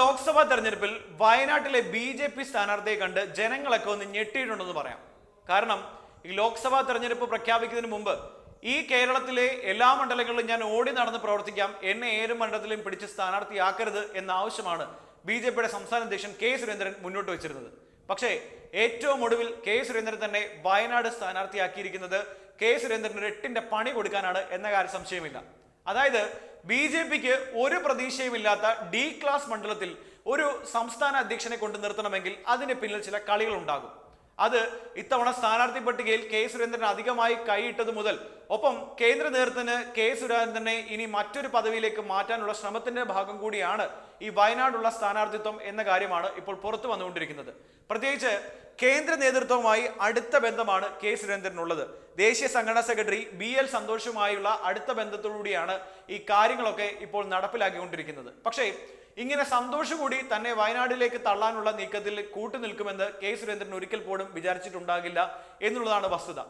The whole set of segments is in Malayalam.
ലോക്സഭാ തെരഞ്ഞെടുപ്പിൽ വയനാട്ടിലെ ബി ജെ പി സ്ഥാനാർത്ഥിയെ കണ്ട് ജനങ്ങളൊക്കെ ഒന്ന് ഞെട്ടിയിട്ടുണ്ടെന്ന് പറയാം. കാരണം ഈ ലോക്സഭാ തെരഞ്ഞെടുപ്പ് പ്രഖ്യാപിക്കുന്നതിന് മുമ്പ് ഈ കേരളത്തിലെ എല്ലാ മണ്ഡലങ്ങളിലും ഞാൻ ഓടി നടന്ന് പ്രവർത്തിക്കാം എന്നെ ഏത് മണ്ഡലത്തിലും പിടിച്ച് സ്ഥാനാർത്ഥിയാക്കരുത് എന്ന ആവശ്യമാണ് ബി ജെ പിയുടെ സംസ്ഥാന അധ്യക്ഷൻ കെ സുരേന്ദ്രൻ മുന്നോട്ട് വെച്ചിരുന്നത്. പക്ഷേ ഏറ്റവും ഒടുവിൽ കെ സുരേന്ദ്രൻ തന്നെ വയനാട് സ്ഥാനാർത്ഥിയാക്കിയിരിക്കുന്നത് കെ സുരേന്ദ്രന് എട്ടിന്റെ പണി കൊടുക്കാനാണ് എന്ന കാര്യം സംശയമില്ല. അതായത് ബി ജെ പിക്ക് ഒരു പ്രതീക്ഷയുമില്ലാത്ത ഡി ക്ലാസ് മണ്ഡലത്തിൽ ഒരു സംസ്ഥാന അധ്യക്ഷനെ കൊണ്ട് നിർത്തണമെങ്കിൽ അതിന് പിന്നിൽ ചില കളികൾ ഉണ്ടാകും അത് ഇത്തവണ സ്ഥാനാർത്ഥി പട്ടികയിൽ കെ സുരേന്ദ്രൻ അധികമായി കൈയിട്ടത് മുതൽ. ഒപ്പം കേന്ദ്ര നേതൃത്വത്തിന് കെ സുരേന്ദ്രനെ ഇനി മറ്റൊരു പദവിയിലേക്ക് മാറ്റാനുള്ള ശ്രമത്തിന്റെ ഭാഗം കൂടിയാണ് ഈ വയനാടുള്ള സ്ഥാനാർത്ഥിത്വം എന്ന കാര്യമാണ് ഇപ്പോൾ പുറത്തു വന്നുകൊണ്ടിരിക്കുന്നത്. പ്രത്യേകിച്ച് കേന്ദ്ര നേതൃത്വവുമായി അടുത്ത ബന്ധമാണ് കെ സുരേന്ദ്രനുള്ളത്. ദേശീയ സംഘടനാ സെക്രട്ടറി ബി എൽ സന്തോഷുമായുള്ള അടുത്ത ബന്ധത്തോടുകൂടിയാണ് ഈ കാര്യങ്ങളൊക്കെ ഇപ്പോൾ നടപ്പിലാക്കിക്കൊണ്ടിരിക്കുന്നത്. പക്ഷേ ഇങ്ങനെ സന്തോഷകൂടി തന്നെ വയനാട്ടിലേക്ക് തള്ളാനുള്ള നീക്കത്തിൽ കൂട്ടുനിൽക്കുമെന്ന് കെ സുരേന്ദ്രൻ ഒരിക്കൽ പോലും വിചാരിച്ചിട്ടുണ്ടാകില്ല എന്നുള്ളതാണ് വസ്തുത.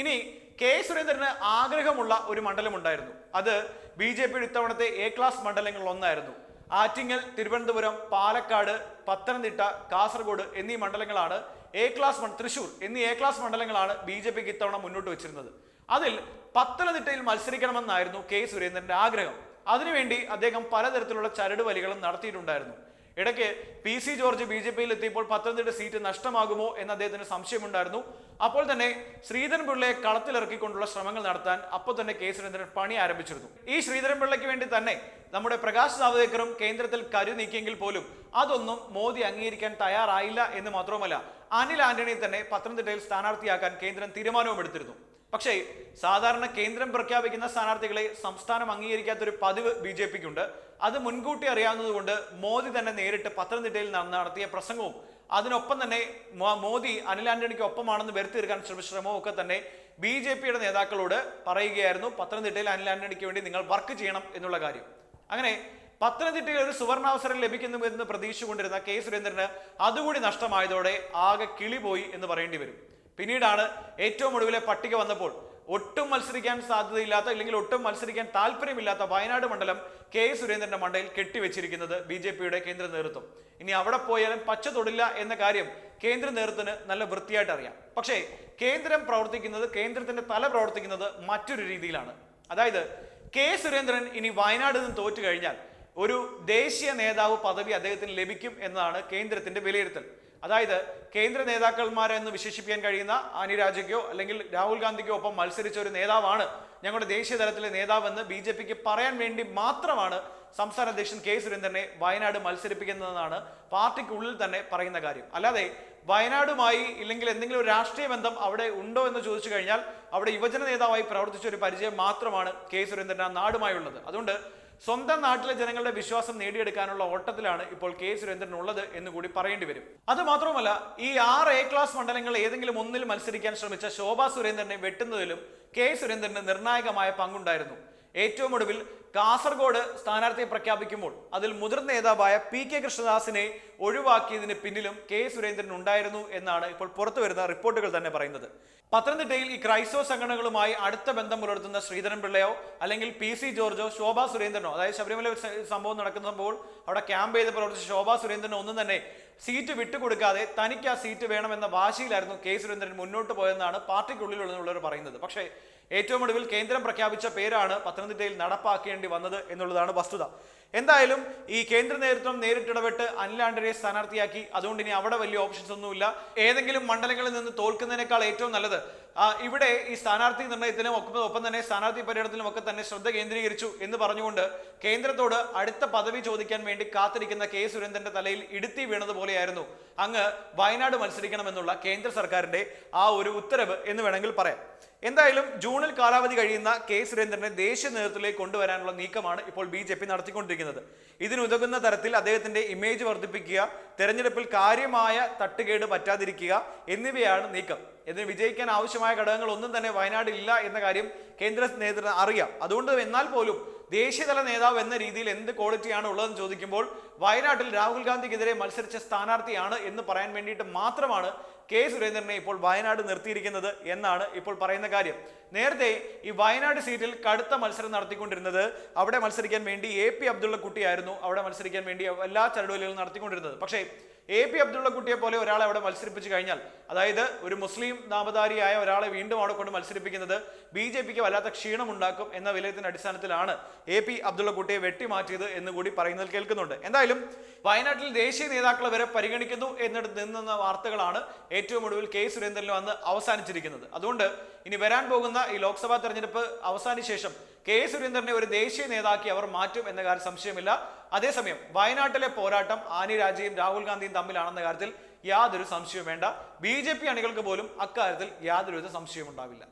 ഇനി കെ സുരേന്ദ്രന് ആഗ്രഹമുള്ള ഒരു മണ്ഡലമുണ്ടായിരുന്നു. അത് ബി ജെ പിയുടെ ഇത്തവണത്തെ എ ക്ലാസ് മണ്ഡലങ്ങളിൽ ഒന്നായിരുന്നു. ആറ്റിങ്ങൽ തിരുവനന്തപുരം പാലക്കാട് പത്തനംതിട്ട കാസർഗോഡ് എന്നീ മണ്ഡലങ്ങളാണ് എ ക്ലാസ് തൃശൂർ എന്നീ എ ക്ലാസ് മണ്ഡലങ്ങളാണ് ബി ജെ പിക്ക് ഇത്തവണ മുന്നോട്ട് വെച്ചിരുന്നത്. അതിൽ പത്തനംതിട്ടയിൽ മത്സരിക്കണമെന്നായിരുന്നു കെ സുരേന്ദ്രന്റെ ആഗ്രഹം. അതിനുവേണ്ടി അദ്ദേഹം പലതരത്തിലുള്ള ചരട് വലികളും നടത്തിയിട്ടുണ്ടായിരുന്നു. ഇടയ്ക്ക് P C George B J പിയിൽ എത്തിയപ്പോൾ പത്തനംതിട്ട സീറ്റ് നഷ്ടമാകുമോ എന്ന് അദ്ദേഹത്തിന് സംശയമുണ്ടായിരുന്നു. അപ്പോൾ തന്നെ ശ്രീധരൻ പിള്ളയെ കളത്തിലിറക്കിക്കൊണ്ടുള്ള ശ്രമങ്ങൾ നടത്താൻ അപ്പോൾ തന്നെ കെ സുരേന്ദ്രൻ പണി ആരംഭിച്ചിരുന്നു. ഈ ശ്രീധരൻ പിള്ളയ്ക്ക് വേണ്ടി തന്നെ നമ്മുടെ പ്രകാശ് ജാവദേക്കറും കേന്ദ്രത്തിൽ കരു നീക്കിയെങ്കിൽ പോലും അതൊന്നും മോദി അംഗീകരിക്കാൻ തയ്യാറായില്ല എന്ന് മാത്രവുമല്ല അനിൽ ആന്റണിയെ തന്നെ പത്തനംതിട്ടയിൽ സ്ഥാനാർത്ഥിയാക്കാൻ കേന്ദ്രം തീരുമാനവും എടുത്തിരുന്നു. പക്ഷേ സാധാരണ കേന്ദ്രം പ്രഖ്യാപിക്കുന്ന സ്ഥാനാർത്ഥികളെ സംസ്ഥാനം അംഗീകരിക്കാത്തൊരു പതിവ് ബി ജെ പിക്കുണ്ട്. അത് മുൻകൂട്ടി അറിയാവുന്നതുകൊണ്ട് മോദി തന്നെ നേരിട്ട് പത്തനംതിട്ടയിൽ നട- നടത്തിയ പ്രസംഗവും അതിനൊപ്പം തന്നെ മോദി അനിൽ ആന്റണിക്ക് ഒപ്പമാണെന്ന് വരുത്തി തീർക്കാൻ ശ്രമവും ഒക്കെ തന്നെ ബി ജെ പിയുടെ നേതാക്കളോട് പറയുകയായിരുന്നു. പത്തനംതിട്ടയിൽ അനിൽ ആന്റണിക്ക് വേണ്ടി നിങ്ങൾ വർക്ക് ചെയ്യണം എന്നുള്ള കാര്യം. അങ്ങനെ പത്തനംതിട്ടയിൽ ഒരു സുവർണാവസരം ലഭിക്കുന്നു എന്ന് പ്രതീക്ഷിച്ചുകൊണ്ടിരുന്ന കെ സുരേന്ദ്രന് അതുകൂടി നഷ്ടമായതോടെ ആകെ കിളി പോയി എന്ന് പറയേണ്ടി വരും. പിന്നീടാണ് ഏറ്റവും ഒടുവിലെ പട്ടിക വന്നപ്പോൾ ഒട്ടും മത്സരിക്കാൻ സാധ്യതയില്ലാത്ത അല്ലെങ്കിൽ ഒട്ടും മത്സരിക്കാൻ താല്പര്യമില്ലാത്ത വയനാട് മണ്ഡലം കെ സുരേന്ദ്രന്റെ മണ്ടയിൽ കെട്ടിവെച്ചിരിക്കുന്നത് ബി ജെ പിയുടെ കേന്ദ്ര നേതൃത്വം. ഇനി അവിടെ പോയാലും പച്ച തൊടില്ല എന്ന കാര്യം കേന്ദ്ര നേതൃത്വത്തിന് നല്ല വൃത്തിയായിട്ട് അറിയാം. പക്ഷേ കേന്ദ്രം പ്രവർത്തിക്കുന്നത് കേന്ദ്രത്തിന്റെ തല പ്രവർത്തിക്കുന്നത് മറ്റൊരു രീതിയിലാണ്. അതായത് കെ സുരേന്ദ്രൻ ഇനി വയനാട് നിന്ന് തോറ്റു കഴിഞ്ഞാൽ ഒരു ദേശീയ നേതാവ് പദവി അദ്ദേഹത്തിന് ലഭിക്കും എന്നതാണ് കേന്ദ്രത്തിന്റെ വിലയിരുത്തൽ. അതായത് കേന്ദ്ര നേതാക്കന്മാരെന്ന് വിശേഷിപ്പിക്കാൻ കഴിയുന്ന അനിരാജയ്ക്കോ അല്ലെങ്കിൽ രാഹുൽ ഗാന്ധിക്കോ ഒപ്പം മത്സരിച്ച ഒരു നേതാവാണ് ഞങ്ങളുടെ ദേശീയ തലത്തിലെ നേതാവെന്ന് ബി ജെ പിക്ക് പറയാൻ വേണ്ടി മാത്രമാണ് സംസ്ഥാന അധ്യക്ഷൻ കെ സുരേന്ദ്രനെ വയനാട് മത്സരിപ്പിക്കുന്നതെന്നാണ് പാർട്ടിക്കുള്ളിൽ തന്നെ പറയുന്ന കാര്യം. അല്ലാതെ വയനാടുമായി ഇല്ലെങ്കിൽ എന്തെങ്കിലും ഒരു രാഷ്ട്രീയ ബന്ധം അവിടെ ഉണ്ടോ എന്ന് ചോദിച്ചു കഴിഞ്ഞാൽ അവിടെ യുവജന നേതാവായി പ്രവർത്തിച്ച ഒരു പരിചയം മാത്രമാണ് കെ സുരേന്ദ്രൻ ആ നാടുമായുള്ളത്. അതുകൊണ്ട് സ്വന്തം നാട്ടിലെ ജനങ്ങളുടെ വിശ്വാസം നേടിയെടുക്കാനുള്ള ഓട്ടത്തിലാണ് ഇപ്പോൾ കെ സുരേന്ദ്രൻ ഉള്ളത് എന്ന് കൂടി പറയേണ്ടി വരും. അത് മാത്രമല്ല ഈ ആറ് എ ക്ലാസ് മണ്ഡലങ്ങൾ ഏതെങ്കിലും ഒന്നിൽ മത്സരിക്കാൻ ശ്രമിച്ച ശോഭാ സുരേന്ദ്രനെ വെട്ടുന്നതിലും കെ സുരേന്ദ്രന് നിർണായകമായ പങ്കുണ്ടായിരുന്നു. ഏറ്റവും ഒടുവിൽ കാസർഗോഡ് സ്ഥാനാർത്ഥിയെ പ്രഖ്യാപിക്കുമ്പോൾ അതിൽ മുതിർന്ന നേതാവായ പി കെ കൃഷ്ണദാസിനെ ഒഴിവാക്കിയതിന് പിന്നിലും കെ സുരേന്ദ്രൻ ഉണ്ടായിരുന്നു എന്നാണ് ഇപ്പോൾ പുറത്തു വരുന്ന റിപ്പോർട്ടുകൾ തന്നെ പറയുന്നത്. പത്തനംതിട്ടയിൽ ഈ ക്രൈസ്തവ സംഘടനകളുമായി അടുത്ത ബന്ധം പുലർത്തുന്ന ശ്രീധരൻ പിള്ളയോ അല്ലെങ്കിൽ പി സി ജോർജോ ശോഭാ സുരേന്ദ്രനോ അതായത് ശബരിമല സംഭവം നടക്കുമ്പോൾ അവിടെ ക്യാമ്പ് ചെയ്ത് പ്രവർത്തിച്ച ശോഭാ സുരേന്ദ്രനോ ഒന്നും തന്നെ സീറ്റ് വിട്ടുകൊടുക്കാതെ തനിക്ക് ആ സീറ്റ് വേണമെന്ന വാശിയിലായിരുന്നു കെ സുരേന്ദ്രൻ മുന്നോട്ട് പോയെന്നാണ് പാർട്ടിക്കുള്ളിലുള്ളവർ പറയുന്നത്. പക്ഷേ ഏറ്റവും ഒടുവിൽ കേന്ദ്രം പ്രഖ്യാപിച്ച പേരാണ് പത്തനംതിട്ടയിൽ നടപ്പാക്കേണ്ടി വന്നത് എന്നുള്ളതാണ് വസ്തുത. എന്തായാലും ഈ കേന്ദ്ര നേതൃത്വം നേരിട്ടിടപെട്ട് അനിൽ ആന്റണിയെ സ്ഥാനാർത്ഥിയാക്കി. അതുകൊണ്ട് ഇനി അവിടെ വലിയ ഓപ്ഷൻസ് ഒന്നുമില്ല. ഏതെങ്കിലും മണ്ഡലങ്ങളിൽ നിന്ന് തോൽക്കുന്നതിനേക്കാൾ ഏറ്റവും നല്ലത് ഇവിടെ ഈ സ്ഥാനാർത്ഥി നിർണയത്തിലും ഒപ്പം ഒപ്പം തന്നെ സ്ഥാനാർത്ഥി പര്യടനത്തിലും ഒക്കെ തന്നെ ശ്രദ്ധ കേന്ദ്രീകരിച്ചു എന്ന് പറഞ്ഞുകൊണ്ട് കേന്ദ്രത്തോട് അടുത്ത പദവി ചോദിക്കാൻ വേണ്ടി കാത്തിരിക്കുന്ന കെ സുരേന്ദ്രന്റെ തലയിൽ ഇടുത്തി വീണതുപോലെയായിരുന്നു. അങ്ങ് വയനാട് മത്സരിക്കണമെന്നുള്ള കേന്ദ്ര സർക്കാരിന്റെ ആ ഒരു ഉത്തരവ് എന്ന് വേണമെങ്കിൽ പറയാം. എന്തായാലും ജൂണിൽ കാലാവധി കഴിയുന്ന കെ സുരേന്ദ്രനെ ദേശീയ നേതൃത്വത്തിലേക്ക് കൊണ്ടുവരാനുള്ള നീക്കമാണ് ഇപ്പോൾ ബി ജെ പി നടത്തിക്കൊണ്ടിരിക്കുന്നത്. ഇതിനുതകുന്ന തരത്തിൽ അദ്ദേഹത്തിന്റെ ഇമേജ് വർദ്ധിപ്പിക്കുക തെരഞ്ഞെടുപ്പിൽ കാര്യമായ തട്ടുകേട് പറ്റാതിരിക്കുക എന്നിവയാണ് നീക്കം. ഇതിന് വിജയിക്കാൻ ആവശ്യമായ ഘടകങ്ങൾ ഒന്നും തന്നെ വയനാട്ടിൽ ഇല്ല എന്ന കാര്യം കേന്ദ്ര നേതൃത്വം അറിയാം. അതുകൊണ്ട് എന്നാൽ പോലും ദേശീയതല നേതാവ് എന്ന രീതിയിൽ എന്ത് ക്വാളിറ്റിയാണ് ഉള്ളതെന്ന് ചോദിക്കുമ്പോൾ വയനാട്ടിൽ രാഹുൽ ഗാന്ധിക്കെതിരെ മത്സരിച്ച സ്ഥാനാർത്ഥിയാണ് എന്ന് പറയാൻ വേണ്ടിയിട്ട് മാത്രമാണ് കെ സുരേന്ദ്രനെ ഇപ്പോൾ വയനാട് നിർത്തിയിരിക്കുന്നത് എന്നാണ് ഇപ്പോൾ പറയുന്ന കാര്യം. നേരത്തെ ഈ വയനാട് സീറ്റിൽ കടുത്ത മത്സരം നടത്തിക്കൊണ്ടിരുന്നത് അവിടെ മത്സരിക്കാൻ വേണ്ടി എ പി അബ്ദുള്ള കുട്ടിയായിരുന്നു. അവിടെ മത്സരിക്കാൻ വേണ്ടി എല്ലാ ചരടുവലികളും നടത്തിക്കൊണ്ടിരുന്നത്. പക്ഷേ എ പി അബ്ദുള്ള കുട്ടിയെ പോലെ ഒരാളെ അവിടെ മത്സരിപ്പിച്ചു കഴിഞ്ഞാൽ അതായത് ഒരു മുസ്ലിം നാമധാരിയായ ഒരാളെ വീണ്ടും അവിടെ കൊണ്ട് മത്സരിപ്പിക്കുന്നത് ബി ജെ പിക്ക് വല്ലാത്ത ക്ഷീണമുണ്ടാക്കും എന്ന വിലയത്തിന്റെ അടിസ്ഥാനത്തിലാണ് എ പി അബ്ദുള്ള കുട്ടിയെ വെട്ടിമാറ്റിയത് എന്ന് കൂടി പറയുന്നത് കേൾക്കുന്നുണ്ട്. എന്തായാലും വയനാട്ടിൽ ദേശീയ നേതാക്കളെ വരെ പരിഗണിക്കുന്നു എന്നിടത്ത് നിന്നുന്ന വാർത്തകളാണ് ഏറ്റവും ഒടുവിൽ കെ സുരേന്ദ്രൻ വന്ന് അവസാനിച്ചിരിക്കുന്നത്. അതുകൊണ്ട് ഇനി വരാൻ പോകുന്ന ഈ ലോക്സഭാ തെരഞ്ഞെടുപ്പ് അവസാന ശേഷം കെ സുരേന്ദ്രനെ ഒരു ദേശീയ നേതാക്കി അവർ മാറ്റും എന്ന കാര്യം സംശയമില്ല. അതേസമയം വയനാട്ടിലെ പോരാട്ടം ആനി രാജയും രാഹുൽ ഗാന്ധിയും തമ്മിലാണെന്ന കാര്യത്തിൽ യാതൊരു സംശയവും വേണ്ട. ബി ജെ പി അണികൾക്ക് പോലും അക്കാര്യത്തിൽ യാതൊരുവിധ സംശയവും ഉണ്ടാവില്ല.